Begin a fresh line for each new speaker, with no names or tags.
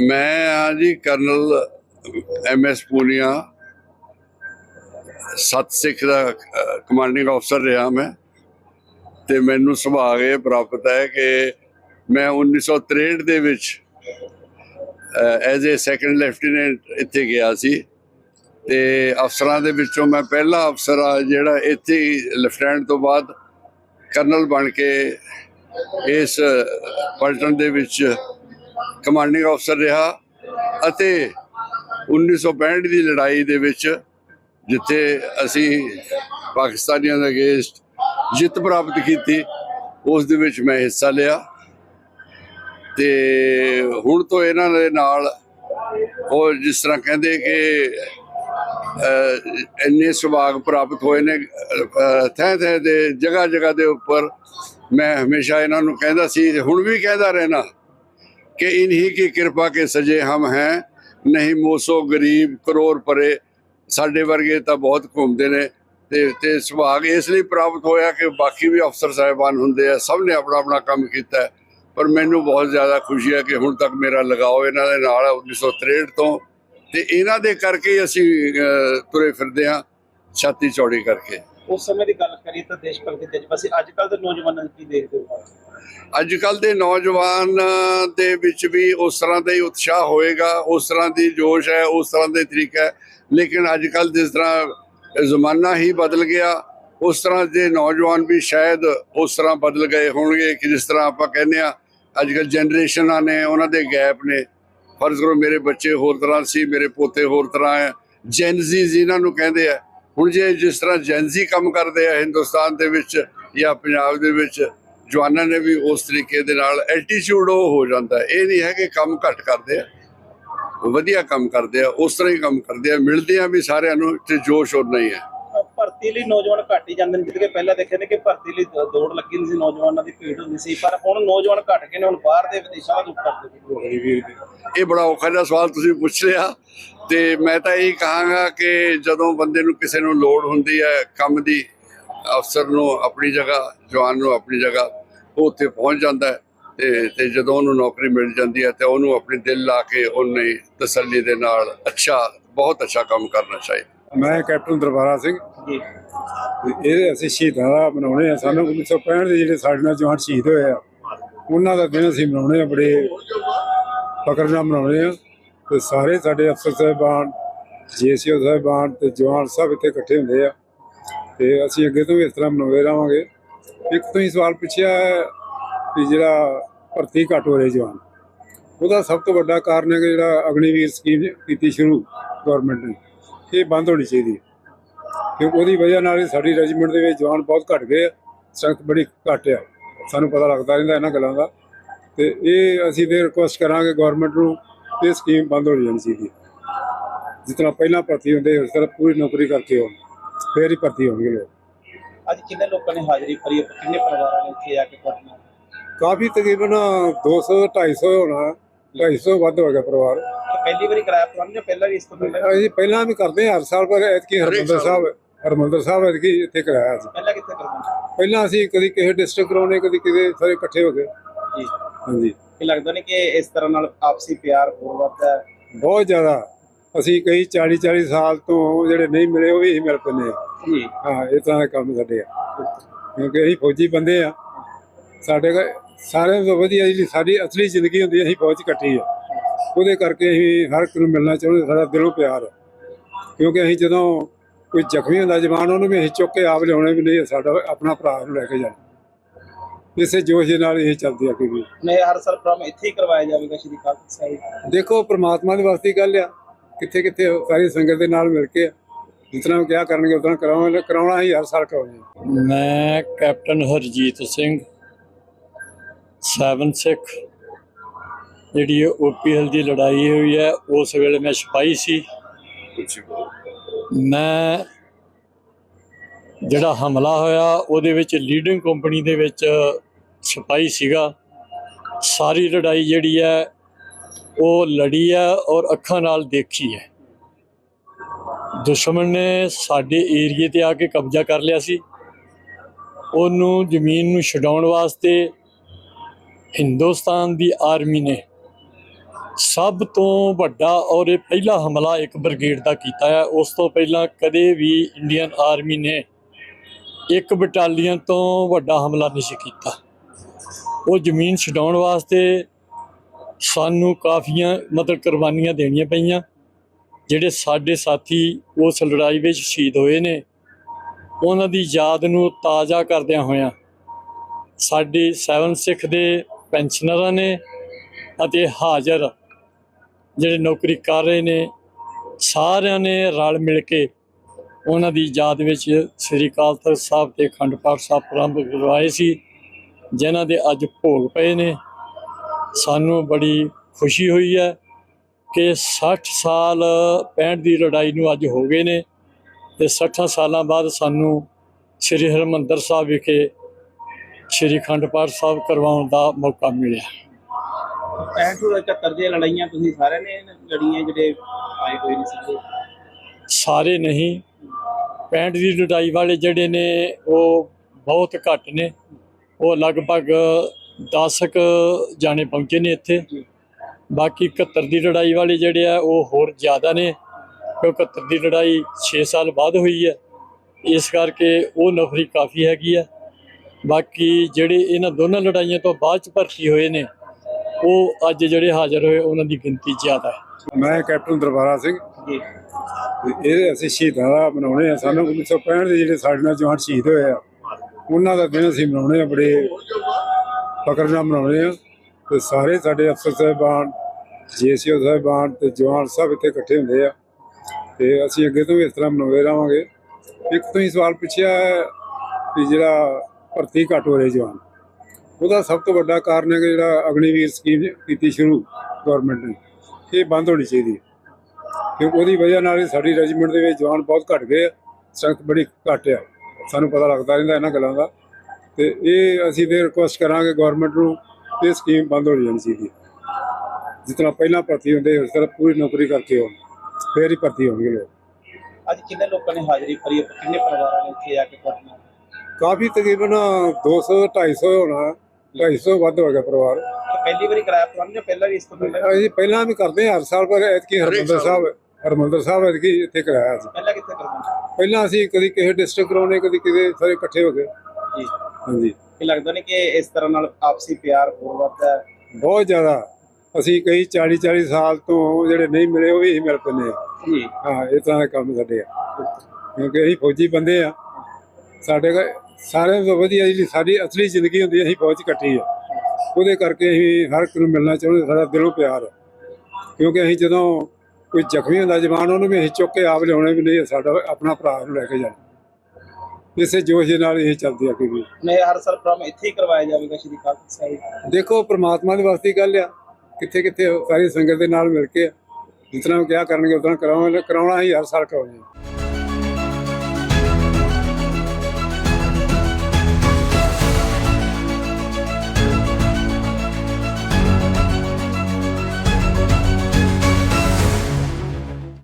ਮੈਂ ਹਾਂ ਜੀ ਕਰਨਲ ਐਮ ਐਸ ਪੂਨੀਆ। ਸੱਤ ਸਿੱਖ ਦਾ ਕਮਾਂਡਿੰਗ ਅਫਸਰ ਰਿਹਾ ਮੈਂ। ਤੇ ਮੈਨੂੰ ਸੁਭਾਗ ਇਹ ਪ੍ਰਾਪਤ ਹੈ ਕਿ ਮੈਂ 1963 ਦੇ ਵਿੱਚ ਐਜ਼ ਅ ਸੈਕੰਡ ਲੈਫਟੀਨੈਂਟ ਇੱਥੇ ਗਿਆ ਸੀ। ਤੇ ਅਫਸਰਾਂ ਦੇ ਵਿੱਚੋਂ ਮੈਂ ਪਹਿਲਾ ਅਫਸਰ ਆ ਜਿਹੜਾ ਇੱਥੇ ਲੈਫਟੀਨੈਂਟ ਤੋਂ ਬਾਅਦ ਕਰਨਲ ਬਣ ਕੇ ਇਸ ਪਲਟਨ ਦੇ ਵਿੱਚ ਕਮਾਂਡਿੰਗ ਅਫਸਰ ਰਿਹਾ ਅਤੇ 1965 ਦੀ ਲੜਾਈ ਦੇ ਵਿੱਚ ਜਿੱਥੇ ਅਸੀਂ ਪਾਕਿਸਤਾਨੀਆਂ ਦੇ ਅਗੇਂਸਟ ਜਿੱਤ ਪ੍ਰਾਪਤ ਕੀਤੀ, ਉਸ ਦੇ ਵਿੱਚ ਮੈਂ ਹਿੱਸਾ ਲਿਆ। ਤੇ ਹੁਣ ਤੋਂ ਇਹਨਾਂ ਦੇ ਨਾਲ ਉਹ ਜਿਸ ਤਰ੍ਹਾਂ ਕਹਿੰਦੇ ਕਿ ਇੰਨੇ ਸੁਭਾਗ ਪ੍ਰਾਪਤ ਹੋਏ ਨੇ ਥੈ ਥੈ ਦੇ ਜਗ੍ਹਾ ਜਗ੍ਹਾ ਦੇ ਉੱਪਰ ਮੈਂ ਹਮੇਸ਼ਾ ਇਹਨਾਂ ਨੂੰ ਕਹਿੰਦਾ ਸੀ, ਹੁਣ ਵੀ ਕਹਿੰਦਾ ਰਹਿਣਾ। ਕਿ ਇਨਹੀ ਕੀ ਕਿਰਪਾ ਕੇ ਸਜੇ ਹਮ ਹੈ। ਨਹੀਂ ਮੋਸੋ ਗਰੀਬ ਕਰੋੜ ਪਰੇ। ਸਾਡੇ ਵਰਗੇ ਤਾਂ ਬਹੁਤ ਘੁੰਮਦੇ ਨੇ। ਤੇ ਤੇ ਸੁਭਾਗ ਇਸ ਲਈ ਪ੍ਰਾਪਤ ਹੋਇਆ ਕਿ ਬਾਕੀ ਵੀ ਅਫਸਰ ਸਾਹਿਬਾਨ ਹੁੰਦੇ ਆ, ਸਭ ਨੇ ਆਪਣਾ ਆਪਣਾ ਕੰਮ ਕੀਤਾ। ਪਰ ਮੈਨੂੰ ਬਹੁਤ ਜ਼ਿਆਦਾ ਖੁਸ਼ੀ ਹੈ ਕਿ ਹੁਣ ਤੱਕ ਮੇਰਾ ਲਗਾਓ ਇਹਨਾਂ ਦੇ ਨਾਲ ਹੈ 1963 ਤੋਂ। ਤੇ ਇਹਨਾਂ ਦੇ ਕਰਕੇ ਹੀ ਅਸੀਂ ਤੁਰੇ ਫਿਰਦੇ ਹਾਂ ਛਾਤੀ ਚੌੜੀ ਕਰਕੇ।
ਉਸ ਸਮੇਂ ਦੀ ਗੱਲ ਕਰੀਏ ਤਾਂ ਦੇਸ਼ ਭਗਤੀ ਦੇ ਜਜ਼ਬਾ ਸੀ। ਅੱਜ ਕੱਲ ਦੇ ਨੌਜਵਾਨਾਂ ਨੂੰ ਕੀ ਦੇਖਦੇ ਹੋ
ਅੱਜ ਕੱਲ ਦੇ ਨੌਜਵਾਨ ਦੇ ਵਿੱਚ ਵੀ ਉਸ ਤਰ੍ਹਾਂ ਦਾ ਹੀ ਉਤਸ਼ਾਹ ਹੋਏਗਾ, ਉਸ ਤਰ੍ਹਾਂ ਦੀ ਜੋਸ਼ ਹੈ, ਉਸ ਤਰ੍ਹਾਂ ਦੇ ਤਰੀਕਾ ਹੈ। ਲੇਕਿਨ ਅੱਜ ਕੱਲ ਜਿਸ ਤਰ੍ਹਾਂ ਜ਼ਮਾਨਾ ਹੀ ਬਦਲ ਗਿਆ, ਉਸ ਤਰ੍ਹਾਂ ਦੇ ਨੌਜਵਾਨ ਵੀ ਸ਼ਾਇਦ ਉਸ ਤਰ੍ਹਾਂ ਬਦਲ ਗਏ ਹੋਣਗੇ ਕਿ ਜਿਸ ਤਰ੍ਹਾਂ ਆਪਾਂ ਕਹਿੰਦੇ ਆ ਅੱਜ ਕੱਲ ਜਨਰੇਸ਼ਨਾਂ ਨੇ, ਉਹਨਾਂ ਦੇ ਗੈਪ ਨੇ। ਫਰਜ਼ ਕਰੋ ਮੇਰੇ ਬੱਚੇ ਹੋਰ ਤਰ੍ਹਾਂ ਸੀ, ਮੇਰੇ ਪੋਤੇ ਹੋਰ ਤਰ੍ਹਾਂ ਹੈ। ਜੈਨਜ਼ੀ ਇਹਨਾਂ ਨੂੰ ਕਹਿੰਦੇ ਆ ਹੁਣ ਜੇ ਜਿਸ ਤਰ੍ਹਾਂ ਜੈਨਜ਼ੀ ਕੰਮ ਕਰਦੇ ਆ ਹਿੰਦੁਸਤਾਨ ਦੇ ਵਿੱਚ ਜਾਂ ਪੰਜਾਬ ਦੇ ਵਿੱਚ, ਜਵਾਨਾਂ ਨੇ ਵੀ ਉਸ ਤਰੀਕੇ ਦੇ ਨਾਲ ਐਲਟੀਟਿਊਡ ਉਹ ਹੋ ਜਾਂਦਾ ਇਹ ਨਹੀਂ ਹੈ ਕਿ ਕੰਮ ਘੱਟ ਕਰਦੇ ਆ, ਵਧੀਆ ਕੰਮ ਕਰਦੇ ਆ, ਉਸ ਤਰ੍ਹਾਂ ਹੀ ਕੰਮ ਕਰਦੇ ਆ ਮਿਲਦੇ ਆ ਵੀ ਸਾਰਿਆਂ ਨੂੰ ਤੇ ਜੋਸ਼ ਹੋਰ ਨਹੀਂ ਹੈ।
ਭਰਤੀ ਲਈ ਨੌਜਵਾਨ ਘੱਟ ਹੀ ਜਾਂਦੇ ਨੇ ਜਿੱਦ ਕਿ ਪਹਿਲਾਂ ਦੇਖਿਆ ਨੇ ਕਿ ਭਰਤੀ ਲਈ ਦ- ਦੌੜ ਲੱਗੀ ਹੁੰਦੀ ਸੀ ਨੌਜਵਾਨਾਂ ਦੀ ਭੀੜ ਹੁੰਦੀ ਸੀ ਪਰ ਹੁਣ ਨੌਜਵਾਨ ਘੱਟ ਗਏ ਨੇ ਹੁਣ ਬਾਹਰ ਦੇ ਵਿਦੇਸ਼ਾਂ ਵੱਲ ਰੁਖ ਕਰਦੇ ਨੇ।
ਇਹ ਬੜਾ ਔਖਾ ਜਿਹਾ ਸਵਾਲ ਤੁਸੀਂ ਪੁੱਛ ਲਿਆ ਤੇ ਮੈਂ ਤਾਂ ਇਹ ਕਹਾਂਗਾ ਕਿ ਜਦੋਂ ਬੰਦੇ ਨੂੰ ਕਿਸੇ ਨੂੰ ਲੋੜ ਹੁੰਦੀ ਹੈ ਕੰਮ ਦੀ ਅਫਸਰ ਨੂੰ ਆਪਣੀ ਜਗ੍ਹਾ ਜਵਾਨ ਨੂੰ ਆਪਣੀ ਜਗ੍ਹਾ ਉਹ ਉੱਥੇ ਪਹੁੰਚ ਜਾਂਦਾ ਹੈ ਤੇ ਤੇ ਜਦੋਂ ਉਹਨੂੰ ਨੌਕਰੀ ਮਿਲ ਜਾਂਦੀ ਹੈ ਤੇ ਉਹਨੂੰ ਆਪਣੀ ਦਿਲ ਲਾ ਕੇ ਉਹਨੇ ਤਸੱਲੀ ਦੇ ਨਾਲ ਅੱਛਾ ਬਹੁਤ ਅੱਛਾ ਕੰਮ ਕਰਨਾ ਚਾਹੀਦਾ।
ਮੈਂ ਕੈਪਟਨ ਦਰਬਾਰਾ ਸਿੰਘ
ਜੀ।
ਤੇ ਇਹ ਅਸੀਂ ਸ਼ਹੀਦਾਂ ਦਾ ਮਨਾਉਣੇ ਆ। ਸਾਨੂੰ 1965 ਦੇ ਜਿਹੜੇ ਸਾਡੇ ਨਾਲ ਜਵਾਨ ਸ਼ਹੀਦ ਹੋਏ ਆ, ਉਹਨਾਂ ਦਾ ਦਿਨ ਅਸੀਂ ਮਨਾਉਣੇ ਆ, ਬੜੇ ਫਕਰ ਨਾਲ ਮਨਾਉਣੇ ਆ। ਤੇ ਸਾਰੇ ਸਾਡੇ ਅਫਸਰ ਸਾਹਿਬਾਨ, ਜੀਸੀਓ ਸਾਹਿਬਾਨ ਤੇ ਜਵਾਨ ਸਭ ਇੱਥੇ ਇਕੱਠੇ ਹੁੰਦੇ ਆ। ਤੇ ਅਸੀਂ ਅੱਗੇ ਤੋਂ ਵੀ ਇਸ ਤਰ੍ਹਾਂ ਮਨਾਉਂਦੇ ਰਹਾਂਗੇ। ਇੱਕ ਤੋਂ ਹੀ ਸਵਾਲ ਪੁੱਛਿਆ ਹੈ ਕਿ ਜਿਹੜਾ ਭਰਤੀ ਘੱਟ ਹੋ ਰਹੀ ਜਵਾਨ, ਉਹਦਾ ਸਭ ਤੋਂ ਵੱਡਾ ਕਾਰਨ ਹੈ ਕਿ ਜਿਹੜਾ ਅਗਨੀਵੀਰ ਸਕੀਮ ਕੀਤੀ ਸ਼ੁਰੂ ਗਵਰਨਮੈਂਟ ਨੇ, ਇਹ ਬੰਦ ਹੋਣੀ ਚਾਹੀਦੀ ਹੈ। ਕਿ ਉਹਦੀ ਵਜ੍ਹਾ ਨਾਲ ਹੀ ਸਾਡੀ ਰੈਜੀਮੈਂਟ ਦੇ ਵਿੱਚ ਜਵਾਨ ਬਹੁਤ ਘਟ ਗਏ ਆ। ਸਖਤ ਬੜੀ ਘੱਟ ਆ। ਸਾਨੂੰ ਪਤਾ ਲੱਗਦਾ ਰਹਿੰਦਾ ਇਹਨਾਂ ਗੱਲਾਂ ਦਾ। ਤੇ ਇਹ ਅਸੀਂ ਤੇ ਰਿਕੁਐਸਟ ਕਰਾਂਗੇ ਗਵਰਨਮੈਂਟ ਨੂੰ ਕਿ ਇਹ ਸਕੀਮ ਬੰਦ ਹੋ ਜਾਣੀ ਚਾਹੀਦੀ ਤਰ੍ਹਾਂ ਪਹਿਲਾਂ ਭਰਤੀ ਹੁੰਦੇ ਉਸ ਤਰ੍ਹਾਂ ਪੂਰੀ ਨੌਕਰੀ ਕਰਕੇ ਹੋਣ ਫੇਰ ਹੀ ਭਰਤੀ ਹੋਣਗੇ ਲੋਕ।
ਅੱਜ ਕਿੰਨੇ ਲੋਕਾਂ ਨੇ ਹਾਜ਼ਰੀ ਭਰੀ ਹੈ? ਕਿੰਨੇ ਪਰਿਵਾਰਾਂ ਨੇ ਇੱਥੇ ਆ ਕੇ ਪੜ੍ਹਨਾ
ਕਾਫੀ ਤਕਰੀਬਨ 200 250 ਹੋਣਾ। 250 ਵੱਧ ਹੋ ਗਿਆ ਪਰਿਵਾਰ।
ਪਹਿਲੀ ਵਾਰੀ ਕਰਾਇਆ ਜਾਂ ਪਹਿਲਾਂ ਵੀ ਇਸ ਤੋਂ ਪਹਿਲਾਂ?
ਅਸੀਂ ਪਹਿਲਾਂ ਵੀ ਕਰਦੇ ਹਾਂ ਹਰ ਸਾਲ ਪਰ ਐਤਕੀ ਹਰਮੰਦਰ ਸਾਹਿਬ ਹਰਮੰਦਰ ਸਾਹਿਬ ਐਤਕੀ ਇੱਥੇ ਕਰਾਇਆ ਸੀ।
ਪਹਿਲਾਂ ਕਿੱਥੇ ਕਰਵਾਉਂਦੇ
ਪਹਿਲਾਂ ਅਸੀਂ ਕਦੀ ਕਿਸੇ ਡਿਸਟ੍ਰਿਕਟ ਕਰਾਉਣੇ ਕਦੀ ਕਿਸੇ ਸਾਰੇ ਇਕੱਠੇ ਹੋ ਗਏ।
ਜੀ।
ਹਾਂਜੀ।
ਇਹ ਲੱਗਦਾ ਨਹੀਂ ਕਿ ਇਸ ਤਰ੍ਹਾਂ ਨਾਲ ਆਪਸੀ ਪਿਆਰ ਹੋਰ ਵੱਧਦਾ ਹੈ?
ਬਹੁਤ ਜ਼ਿਆਦਾ। ਅਸੀਂ ਕਈ 40 40 ਸਾਲ ਤੋਂ ਜਿਹੜੇ ਨਹੀਂ ਮਿਲੇ ਉਹ ਵੀ ਅਸੀਂ ਮਿਲ ਪੈਂਦੇ ਆ
ਜੀ।
ਹਾਂ ਇਹ ਤਰ੍ਹਾਂ ਦੇ ਕੰਮ ਸਾਡੇ ਆ। ਕਿਉਂਕਿ ਅਸੀਂ ਫੌਜੀ ਬੰਦੇ ਆ ਸਾਡੇ ਕੋਲ ਸਾਰਿਆਂ ਤੋਂ ਵਧੀਆ ਜਿਹੜੀ ਸਾਡੀ ਅਸਲੀ ਜ਼ਿੰਦਗੀ ਹੁੰਦੀ ਹੈ, ਅਸੀਂ ਫੌਜ 'ਚ ਕੱਟੀ ਆ ਉਹਦੇ ਕਰਕੇ ਅਸੀਂ ਹਰ ਇੱਕ ਨੂੰ ਮਿਲਣਾ ਚਾਹੁੰਦੇ ਸਾਡਾ ਦਿਲੋਂ ਪਿਆਰ ਆ ਕਿਉਂਕਿ ਅਸੀਂ ਜਦੋਂ ਕੋਈ ਜ਼ਖਮੀ ਹੁੰਦਾ ਜਵਾਨ ਉਹਨੂੰ ਵੀ ਅਸੀਂ ਚੁੱਕ ਕੇ ਆਪ ਲਿਆਉਣੇ ਵੀ ਨਹੀਂ ਸਾਡਾ ਆਪਣਾ ਭਰਾ ਨੂੰ ਲੈ ਕੇ ਜਾਣਾ। ਇਸੇ ਜੋਸ਼ ਦੇ ਨਾਲ ਇਹ ਚੱਲਦੀ ਆ ਕਿ ਵੀ
ਮੈਂ ਹਰ ਸਾਲ ਪ੍ਰੋਗਰਾਮ ਇੱਥੇ ਹੀ ਕਰਵਾਇਆ ਜਾਵੇਗਾ ਸ਼੍ਰੀ ਕਾਲ ਸਾਹਿਬ
ਦੇਖੋ ਪ੍ਰਮਾਤਮਾ ਦੇ ਵਾਸਤੇ ਗੱਲ ਆ। ਕਿੱਥੇ ਕਿੱਥੇ ਸਾਰੀ ਸੰਗਤ ਦੇ ਨਾਲ ਮਿਲ ਕੇ ਜਿਤਨਾ ਉਹ ਕਿਹਾ ਕਰਨਗੇ ਉਤਨਾ ਕਰਾਉਣਾ ਕਰਾਉਣਾ ਹੀ ਹਰ ਸਾਲ ਕਰਾਉਣਾ।
ਮੈਂ ਕੈਪਟਨ ਹਰਜੀਤ ਸਿੰਘ ਸੈਵਨ ਸਿੱਖ ਜਿਹੜੀ ਓਪੀਐਲ ਦੀ ਲੜਾਈ ਹੋਈ ਹੈ ਉਸ ਵੇਲੇ ਮੈਂ ਸਿਪਾਹੀ ਸੀ। ਮੈਂ ਜਿਹੜਾ ਹਮਲਾ ਹੋਇਆ, ਉਹਦੇ ਵਿੱਚ ਲੀਡਿੰਗ ਕੰਪਨੀ ਦੇ ਵਿੱਚ ਸਿਪਾਹੀ ਸੀਗਾ। ਸਾਰੀ ਲੜਾਈ ਜਿਹੜੀ ਹੈ, ਉਹ ਲੜੀ ਹੈ ਔਰ ਅੱਖਾਂ ਨਾਲ ਦੇਖੀ ਹੈ। ਦੁਸ਼ਮਣ ਨੇ ਸਾਡੇ ਏਰੀਏ ਤੇ ਆ ਕੇ ਕਬਜ਼ਾ ਕਰ ਲਿਆ ਸੀ। ਉਹਨੂੰ ਜ਼ਮੀਨ ਨੂੰ ਛਡਾਉਣ ਵਾਸਤੇ ਹਿੰਦੁਸਤਾਨ ਦੀ ਆਰਮੀ ਨੇ ਸਭ ਤੋਂ ਵੱਡਾ ਔਰ ਇਹ ਪਹਿਲਾ ਹਮਲਾ ਇੱਕ ਬ੍ਰਿਗੇਡ ਦਾ ਕੀਤਾ ਹੈ। ਉਸ ਤੋਂ ਪਹਿਲਾਂ ਕਦੇ ਵੀ ਇੰਡੀਅਨ ਆਰਮੀ ਨੇ ਇੱਕ ਬਟਾਲੀਅਨ ਤੋਂ ਵੱਡਾ ਹਮਲਾ ਨਹੀਂ ਸੀ ਕੀਤਾ। ਉਹ ਜ਼ਮੀਨ ਛਡਾਉਣ ਵਾਸਤੇ ਸਾਨੂੰ ਕਾਫੀਆਂ, ਮਤਲਬ ਕੁਰਬਾਨੀਆਂ ਦੇਣੀਆਂ ਪਈਆਂ, ਜਿਹੜੇ ਸਾਡੇ ਸਾਥੀ ਉਸ ਲੜਾਈ ਵਿੱਚ ਸ਼ਹੀਦ ਹੋਏ ਨੇ। ਉਹਨਾਂ ਦੀ ਯਾਦ ਨੂੰ ਤਾਜ਼ਾ ਕਰਦਿਆਂ ਹੋਇਆਂ ਸਾਡੇ 7 ਸਿੱਖ ਦੇ ਪੈਨਸ਼ਨਰਾਂ ਨੇ ਅਤੇ ਹਾਜ਼ਰ ਜਿਹੜੇ ਨੌਕਰੀ ਕਰ ਰਹੇ ਨੇ, ਸਾਰਿਆਂ ਨੇ ਰਲ ਮਿਲ ਕੇ ਉਹਨਾਂ ਦੀ ਯਾਦ ਵਿੱਚ ਸ੍ਰੀ ਅਕਾਲ ਤਖਤ ਸਾਹਿਬ ਤੇ ਅਖੰਡ ਪਾਠ ਸਾਹਿਬ ਪ੍ਰਾਰੰਭ ਕਰਵਾਏ ਸੀ, ਜਿਨ੍ਹਾਂ ਦੇ ਅੱਜ ਭੋਗ ਪਏ ਨੇ। ਸਾਨੂੰ ਬੜੀ ਖੁਸ਼ੀ ਹੋਈ ਹੈ ਕਿ 60 ਸਾਲ 65 ਦੀ ਲੜਾਈ ਨੂੰ ਅੱਜ ਹੋ ਗਏ ਨੇ ਤੇ 60 ਸਾਲਾਂ ਬਾਅਦ ਸਾਨੂੰ ਸ੍ਰੀ ਹਰਿਮੰਦਰ ਸਾਹਿਬ ਵਿਖੇ ਸ੍ਰੀ ਅਖੰਡ ਪਾਠ ਸਾਹਿਬ ਕਰਵਾਉਣ ਦਾ ਮੌਕਾ ਮਿਲਿਆ।
65 ਤੋਂ 71 ਦੀਆਂ ਲੜਾਈਆਂ ਤੁਸੀਂ ਸਾਰਿਆਂ ਨੇ ਲੜੀਆਂ ਜਿਹੜੇ ਆਏ ਹੋਏ ਨੇ ਸਿੱਧੇ
ਸਾਰੇ ਨਹੀਂ। 65 ਦੀ ਲੜਾਈ ਵਾਲੇ ਜਿਹੜੇ ਨੇ ਉਹ ਬਹੁਤ ਘੱਟ ਨੇ। ਉਹ ਲਗਭਗ 10 ਕੁ ਜਾਣੇ ਪਹੁੰਚੇ ਨੇ ਇੱਥੇ। ਬਾਕੀ 71 ਦੀ ਲੜਾਈ ਵਾਲੇ ਜਿਹੜੇ ਆ ਉਹ ਹੋਰ ਜ਼ਿਆਦਾ ਨੇ। ਕਿਉਂਕਿ 71 ਦੀ ਲੜਾਈ 6 ਸਾਲ ਬਾਅਦ ਹੋਈ ਹੈ। ਇਸ ਕਰਕੇ ਉਹ ਨਫਰੀ ਕਾਫੀ ਹੈਗੀ ਆ। ਬਾਕੀ ਜਿਹੜੇ ਇਹਨਾਂ ਦੋਨਾਂ ਲੜਾਈਆਂ ਤੋਂ ਬਾਅਦ ਚ ਭਰਤੀ ਹੋਏ ਨੇ ਉਹ ਅੱਜ ਜਿਹੜੇ ਹਾਜ਼ਰ ਹੋਏ ਉਹਨਾਂ ਦੀ ਗਿਣਤੀ ਜ਼ਿਆਦਾ ਹੈ।
ਮੈਂ ਕੈਪਟਨ ਦਰਬਾਰਾ ਸਿੰਘ।
ਜੀ।
ਇਹ ਅਸੀਂ ਸ਼ਹੀਦਾਂ ਦਾ ਮਨਾਉਣੇ ਆ। ਸਾਨੂੰ 1965 ਦੇ ਜਿਹੜੇ ਸਾਡੇ ਨਾਲ ਜਵਾਨ ਸ਼ਹੀਦ ਹੋਏ ਆ ਉਹਨਾਂ ਦਾ ਦਿਨ ਅਸੀਂ ਮਨਾਉਣੇ ਆ ਬੜੇ ਫਕਰ ਨਾਲ ਮਨਾਉਣੇ ਆ। ਤੇ ਸਾਰੇ ਸਾਡੇ ਅਫਸਰ ਸਾਹਿਬਾਨ ਜੀਸੀਓ ਸਾਹਿਬਾਨ ਤੇ ਜਵਾਨ ਸਭ ਇੱਥੇ ਇਕੱਠੇ ਹੁੰਦੇ ਆ। ਤੇ ਅਸੀਂ ਅੱਗੇ ਤੋਂ ਵੀ ਇਸ ਤਰ੍ਹਾਂ ਮਨਾਉਂਦੇ ਰਹਾਂਗੇ। ਇੱਕ ਤੋਂ ਹੀ ਸਵਾਲ ਪੁੱਛਿਆ ਕਿ ਜਿਹੜਾ ਭਰਤੀ ਘੱਟ ਹੋ ਰਹੀ ਜਵਾਨ। ਉਹਦਾ ਸਭ ਤੋਂ ਵੱਡਾ ਕਾਰਨ ਹੈ ਕਿ ਜਿਹੜਾ ਅਗਨੀਵੀਰ ਸਕੀਮ ਕੀਤੀ ਸ਼ੁਰੂ ਗਵਰਨਮੈਂਟ ਨੇ ਇਹ ਬੰਦ ਹੋਣੀ ਚਾਹੀਦੀ ਕਿ ਉਹਦੀ ਵਜ੍ਹਾ ਨਾਲ ਸਾਡੀ ਰੈਜੀਮੈਂਟ ਦੇ ਵਿੱਚ ਜਵਾਨ ਬਹੁਤ ਘਟ ਗਏ ਆ ਸਖਤ ਬੜੀ ਘੱਟ ਆ। ਸਾਨੂੰ ਪਤਾ ਲੱਗਦਾ ਰਹਿੰਦਾ ਇਹਨਾਂ ਗੱਲਾਂ ਦਾ। ਤੇ ਇਹ ਅਸੀਂ ਤੇ ਰਿਕੁਐਸਟ ਕਰਾਂਗੇ ਗਵਰਨਮੈਂਟ ਨੂੰ ਇਹ ਸਕੀਮ ਬੰਦ ਹੋ ਜਾਣੀ ਚਾਹੀਦੀ ਤਰ੍ਹਾਂ ਪਹਿਲਾਂ ਭਰਤੀ ਹੁੰਦੇ ਉਸ ਤਰ੍ਹਾਂ ਪੂਰੀ ਨੌਕਰੀ ਕਰਕੇ ਹੋਣ ਫੇਰ ਹੀ ਭਰਤੀ ਹੋਣਗੇ ਲੋਕ।
ਅੱਜ ਕਿੰਨੇ ਲੋਕਾਂ ਨੇ ਹਾਜ਼ਰੀ ਭਰੀ ਹੈ? ਕਿੰਨੇ ਪਰਿਵਾਰਾਂ ਨੇ ਇੱਥੇ ਆ ਕੇ ਨਾਲ
ਕਾਫੀ ਤਕਰੀਬਨ 200 250 ਹੋਣਾ। 250 ਵੱਧ ਹੋ ਗਿਆ ਪਰਿਵਾਰ।
ਪਹਿਲੀ ਵਾਰੀ ਕਰਾਇਆ ਪ੍ਰਬੰਧ ਜਾਂ ਪਹਿਲਾਂ ਵੀ ਇਸ ਤੋਂ ਪਹਿਲਾਂ?
ਅਸੀਂ ਪਹਿਲਾਂ ਵੀ ਕਰਦੇ ਹਾਂ ਹਰ ਸਾਲ ਪਰ ਐਤਕੀ ਹਰਮੰਦਰ ਸਾਹਿਬ ਹਰਮੰਦਰ ਸਾਹਿਬ ਐਤਕੀ ਇੱਥੇ ਕਰਾਇਆ ਸੀ।
ਪਹਿਲਾਂ ਕਿੱਥੇ ਕਰਵਾਉਂਦੇ
ਪਹਿਲਾਂ ਅਸੀਂ ਕਦੀ ਕਿਸੇ ਡਿਸਟ੍ਰਿਕਟ ਕਰਾਉਣੇ ਕਦੀ ਕਿਸੇ ਸਾਰੇ ਇਕੱਠੇ ਹੋ ਗਏ।
ਜੀ।
ਹਾਂਜੀ।
ਕਿ ਲੱਗਦਾ ਨਹੀਂ ਕਿ ਇਸ ਤਰ੍ਹਾਂ ਨਾਲ ਆਪਸੀ ਪਿਆਰ ਹੋਰ ਵੱਧਦਾ ਹੈ?
ਬਹੁਤ ਜ਼ਿਆਦਾ। ਅਸੀਂ ਕਈ 40 40 ਸਾਲ ਤੋਂ ਜਿਹੜੇ ਨਹੀਂ ਮਿਲੇ ਉਹ ਵੀ ਮਿਲ ਪੈਂਦੇ ਆ।
ਜੀ।
ਹਾਂ ਇਸ ਤਰ੍ਹਾਂ ਦੇ ਕੰਮ ਸਾਡੇ ਆ। ਕਿਉਂਕਿ ਅਸੀਂ ਫੌਜੀ ਬੰਦੇ ਆ। ਸਾਡੇ ਸਾਰਿਆਂ ਤੋਂ ਵਧੀਆ ਜਿਹੜੀ ਸਾਡੀ ਅਸਲੀ ਜ਼ਿੰਦਗੀ ਹੁੰਦੀ ਹੈ, ਅਸੀਂ 'ਚ ਕੱਟੀ ਆ ਉਹਦੇ ਕਰਕੇ ਅਸੀਂ ਹਰ ਇੱਕ ਨੂੰ ਮਿਲਣਾ ਚਾਹੁੰਦੇ ਸਾਡਾ ਦਿਲੋਂ ਪਿਆਰ ਹੈ। ਕਿਉਂਕਿ ਅਸੀਂ ਜਦੋਂ ਕੋਈ ਜ਼ਖਮੀ ਹੁੰਦਾ ਜਵਾਨ ਉਹਨੂੰ ਵੀ ਅਸੀਂ ਚੁੱਕ ਕੇ ਆਪ ਲਿਆਉਣੇ ਵੀ ਨਹੀਂ ਸਾਡਾ ਆਪਣਾ ਭਰਾ ਨੂੰ ਲੈ ਕੇ ਜਾਣਾ। ਇਸੇ ਜੋਸ਼ ਦੇ ਨਾਲ ਇਹ ਚੱਲਦੀ ਆ ਕਿ ਵੀ।
ਮੈਂ ਹਰ ਸਾਲ ਪ੍ਰੋਗਰਾਮ ਇੱਥੇ ਹੀ ਕਰਵਾਇਆ ਜਾਵੇਗਾ ਸ਼੍ਰੀ ਅਕਾਲ ਤਖਤ ਸਾਹਿਬ
ਦੇਖੋ ਪ੍ਰਮਾਤਮਾ ਦੇ ਵਾਸਤੇ ਗੱਲ ਆ। ਕਿੱਥੇ ਕਿੱਥੇ ਸਾਰੀ ਸੰਗਤ ਦੇ ਨਾਲ ਮਿਲ ਕੇ ਤਰ੍ਹਾਂ ਉਹ ਕਿਹਾ ਕਰਨਗੇ ਉਦਾਂ ਕਰਾਉਣਾ ਕਰਾਉਣਾ ਹੀ ਹਰ ਸਾਲ ਕਰਾਉਣਾ